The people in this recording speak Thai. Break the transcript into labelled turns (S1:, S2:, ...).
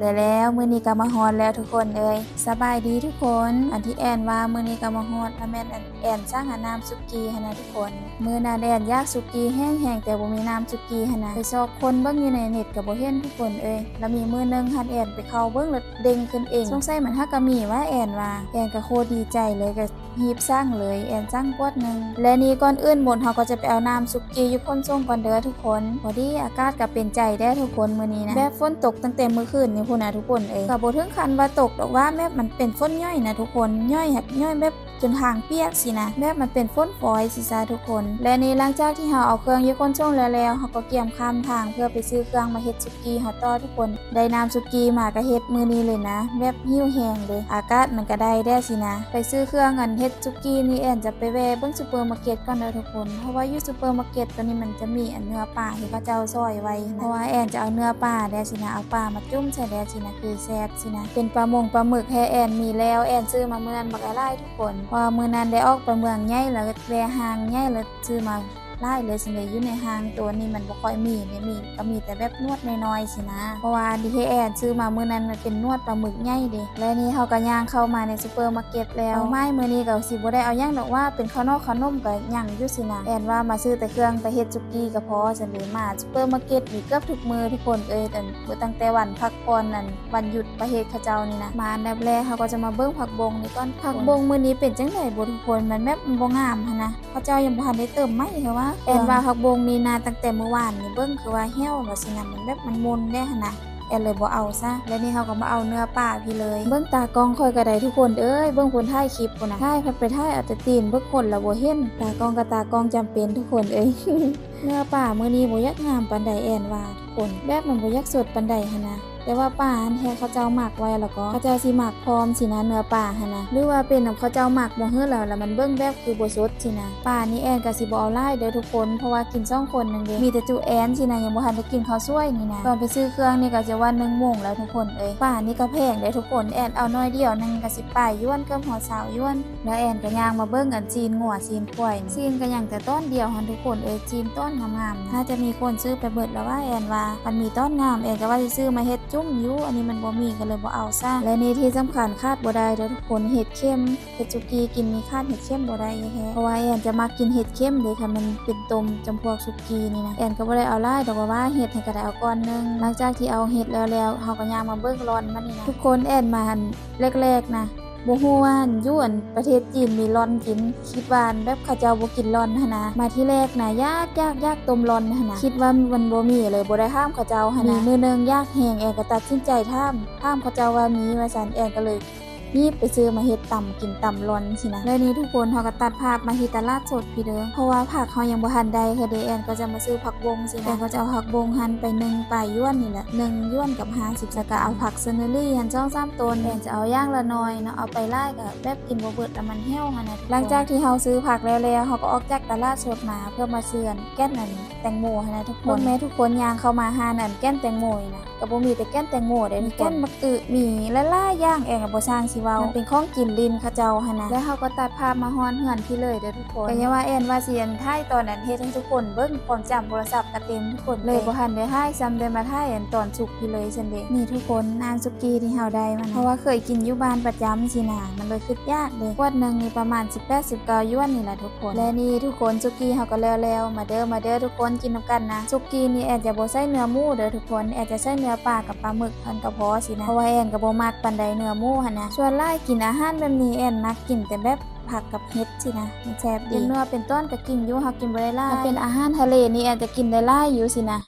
S1: แล้วแล้วมือนี้ก็มาฮอดแล้วทุกคนเอ้ยสบายดีทุกคน อันที่แอนว่ามือนี้ก็มาฮอดแล้วแม่นอันแอนสร้างหาน้ำสุกี้หั่นะทุกคนมือหนาแดนยากสุกี้แห้งๆแต่บ่มีน้ำสุกี้หั่นะไปซอกคนเบิ่งอยู่ในเน็ตก็บ่เห็นทุกคนเอ้ยแล้วมีมือหนึงหันแอนไปเข้าเบิ่งแล้วเด้งขึ้นเองสงสัยมันฮักก็มีว่าแอนว่าแอนก็โคตรดีใจเลยก็ฮีบสร้างเลยแอนสร้างกวดหนึงและนี่ก่อนอื่นหมดเฮาก็จะไปเอาน้ำสุกี้อยู่คนส่งก่อนเด้อทุกคนพอดีอากาศก็เป็นใจได้ทุกคนมื้อนี้นะแบบฝนตกตั้งแต่มื้อคืนนี่พุ่นนะทุกคนเอ้ยกับ่ถึงคันว่าตกดอกว่าแม่มันเป็นฝนย่อยนะทุกคนย่อยแบบย่อยแบบ จนหางเปียกสินะแบบมันเป็นฝนฝอยสิซาทุกคน และในี่หลังจากที่เฮาเอาเครื่องยู่คนส่วงแล้วแล้วเฮาก็เกี่ยมข้ามทางเพื่อไปซื้อเครื่องมาเฮ็ดสุกี้ฮาต่อทุกคนได้น้ำสุกี้มาก็เฮ็ดมือนี้เลยนะ แบบหิ้วแหงเลย อากาศมันก็ได้แด้สินะ ไปซื้อเครื่องอันเฮ็ดสุกี้นี่แอนจะไปแวะเบิ่งซูเปอร์มาร์เก็ตก่อนเด้อทุกคนเพราะว่าอยู่ซูเปอร์มาร์เก็ตตัวนี้มันจะมีอันเนื้อปลาที่เขาเจ้าซอยไว้นะเพราะว่าแอนจะเอาเนื้อปลาแด้สินะเอาปลามาจุ่มใส่แด้สินะคือแซ่บสินะเป็นปลามงปลาหมึกให้แอนมีแล้วแอนซื้อมาเมื่อนบักหลายทุกคนว่ามื้อนั้นได้ออกไปเมืองใหญ่แล้วแวะห้างใหญ่แล้วซื้อมา ไล่เลยสิเนี่ยอยู่ในห้างตัวนี้มันบ่ค่อยมีเนี่ยมีก็มีแต่แบบนวดน้อยๆสินะ เพราะว่าดีเแอนซื้อมามื้อนั้นมันเป็นนวดปลาหมึกใหญ่เด้และนี่เฮาก็ย่างเข้ามาในซูเปอร์มาร์เก็ตแล้วไม่มื้อนี้ก็สิบ่ได้เอาหยังดอกว่าเป็นข้าวนอกขนมก็ยังอยู่สินะแอนว่ามาซื้อแต่เครื่องไปเฮ็ดสุกี้ก็พอจังเลยมาซูเปอร์มาร์เก็ตนี่เกือบทุกมื้อทุกคนเอ้ยแต่มื้อตั้งแต่วันพักผ่อนนั่นวันหยุดประเทศเขาเจ้านี่นะมาอันบแรกเฮาก็จะมาเบิ่งผักบงนี่ก่อนผักบงมื้อนี้เป็นจังไดบ่ทุกคนมันแบบบ่งามหันนะเขาเจ้ายังบ่ทันได้เติมไม้เหรอวะแอนว่าผักบงนี่นาตั้งแต่เมื่อวานนี่เบิ้งคือว่าเหี่ยวว่าสินะมันแบบมันมนได้หั่นนะแอนเลยบ่เอาซะ แล้วนี่เฮาก็มาเอาเนื้อปลาพี่เลย เบิ้งตากล้องค่อยก็ได้ทุกคนเอ้ย เบิ้งคนถ่ายคลิปพุ่นน่ะถ่ายพัดไปถ่ายเอาแต่ตีนเบิ่งคนละบ่เห็นตากล้องกับตากล้องจำเป็นทุกคนเอ้ย เนื้อปลามื้อนี้บ่อยากงามปานใดแอนว่าทุกคน แบบมันบ่อยากสดปานใดหั่นนะ แต่ว่าป่านแท้เขาวเจ้าหมักไว้แล้วก็เขาวเจ้าสิหมักพร้อมสินะเนื้อป่าหั่นะหรือว่าเป็นของเขาเจ้าหมักบ่ฮื้อแล้วแล้วมันเบิ่งแบบคือบ่สดสินะป่านี่แอนก็สิบ่เอาหลายเด้อทุกคนเพราะว่ากิน2คนนึงเด้มีแต่จูแอนสินะยังบ่ทันได้กินข้าวสวยนี่นะตอนไปซื้อเครื่องนี่ก็จะว่า1โมงแล้วทุกคนเอ้ยป่านี่ก็แพงเด้อทุกคนแอนเอาน้อยเดียวนึงก็สิป้ายย้วนกับหัวสาวย้วนแล้วแอนก็ย่างมาเบิ่งอันจีนงัวจีนควยจีนก็ยังแต่ต้นเดียวหันทุกคนเอ้ยจีนต้นงามๆถ้าจะมีคนซื้อไปเบิดแล้วว่าแอนว่ามันมีต้นงามแอนก็ว่าสิซื้อมาเฮ็ดจมอยู่อันนี้มันบ่มีก็เลยบ่เอาซะและนี่ที่สำคัญคาดบ่ได้เด้อทุกคนเห็ดเข้มเห็ดสุกี้กินมีคาดเห็ดเข้มบ่ได้แท้เพราะว่าแอนจะมากินเห็ดเข้มเลยค่ะมันเป็นต้มจำพวกสุกี้นี่นะแอนก็บ่ได้เอาไลายดอกว่าเห็ดให้ก็ได้เอาก้อนนึงหลังจากที่เอาเห็ดแล้วแล้วเฮาก็ย่างมาเบิ่งร้อนมันนี่นะทุกคนแอนมาแรกๆนะ บ่ฮู้ว่านยวนประเทศจีนมีร่อนกิน คิดว่าแบบเขาเจ้าบ่กินร่อนหันนะมาที่แรกนะยากยากยากต้มร่อนหันนะคิดว่ามันบ่มีเลยบ่ได้ห้ามเขาเจ้าหันนะมีมื้อนึงยากแฮงแอนก็ตัดสินใจท่ามท่ามเขาเจ้าว่ามีว่าซั่นแอนก็เลย รีบไปซื้อมาเฮ็ดตำกินตำร่อนสินะแล้วนี้ทุกคนเฮาก็ตัดภาพมาที่ตลาดสดพี่เด้อเพราะว่าผักเฮายังบ่ทันได้คือเดอแอนก็จะมาซื้อผักบงสินะแอนก็จะเอาผักบงหั่นไปหนึ่งปลายย้วนนี่แหละหนึ่งย้วนกับ50แล้วก็เอาผักเซนเนอรี่หั่น2 3ต้นแอนจะเอาย่างละน้อยเนาะเอาไปไล่ก็แบบกินบ่เบิดแล้วมันเหี่ยวหั่นน่ะหลังจากที่เฮาซื้อผักแล้วแล้วเฮาก็ออกจากตลาดสดมาเพื่อมาเซื้อนแก้นนั่นแตงโมหั่นน่ะทุกคนแม่ทุกคนย่างเข้ามาหานั่นแก้นแตงโมนี่นะก็บ่มีแต่แก้นแตงโมเด้มีแก้นบักอึมีหลายๆอย่างแอนก็บ่สร้างสิเว้ามันเป็นของกินลินเขาเจ้าหั่นน่ะแล้วเฮาก็ตัดภาพมาฮ้อนเฮือนพี่เลยเด้อทุกคนก็อย่าว่าแอนว่าสิอันถ่ายตอนนั้นเฮ็ดให้ทุกคนเบิ่งความจำโทรศัพท์ก็เต็มทุกคนเลยบ่ทันได้ถ่ายซ้ำได้มาถ่ายอันตอนสุกพี่เลยซั่นเด้นี่ทุกคนน้ำสุกี้ที่เฮาได้มันเพราะว่าเคยกินอยู่บ้านประจำสินะมันเลยคิดยากเด้ขวดหนึงนี่ประมาณ 18-19ย้วนนี่แหละทุกคน และนี่ทุกคนสุกี้เฮาก็แล้วแล้วมาเด้อมาเด้อทุกคนกินนํกันนะสุกี้นี่แอนจะบ่ใส่เนื้อหมูเด้อทุกคนแอนจะใส่เนื้อปลากับปลาหมึกพันกระเพาะสินะเพราะว่าแอนก็บ่มักปานใดเนื้อหมูหั่นนะส่วนหลายกินอาหารแบบนี้แอนมักกินแต่แบบผักกับเห็ดสินะมันแซ่บดีเป็นเนื้อเป็นต้นก็กินอยู่เฮากินบ่ได้หลายถ้าเป็นอาหารทะเลนี่แอนจะกินได้หลายอยู่สินะ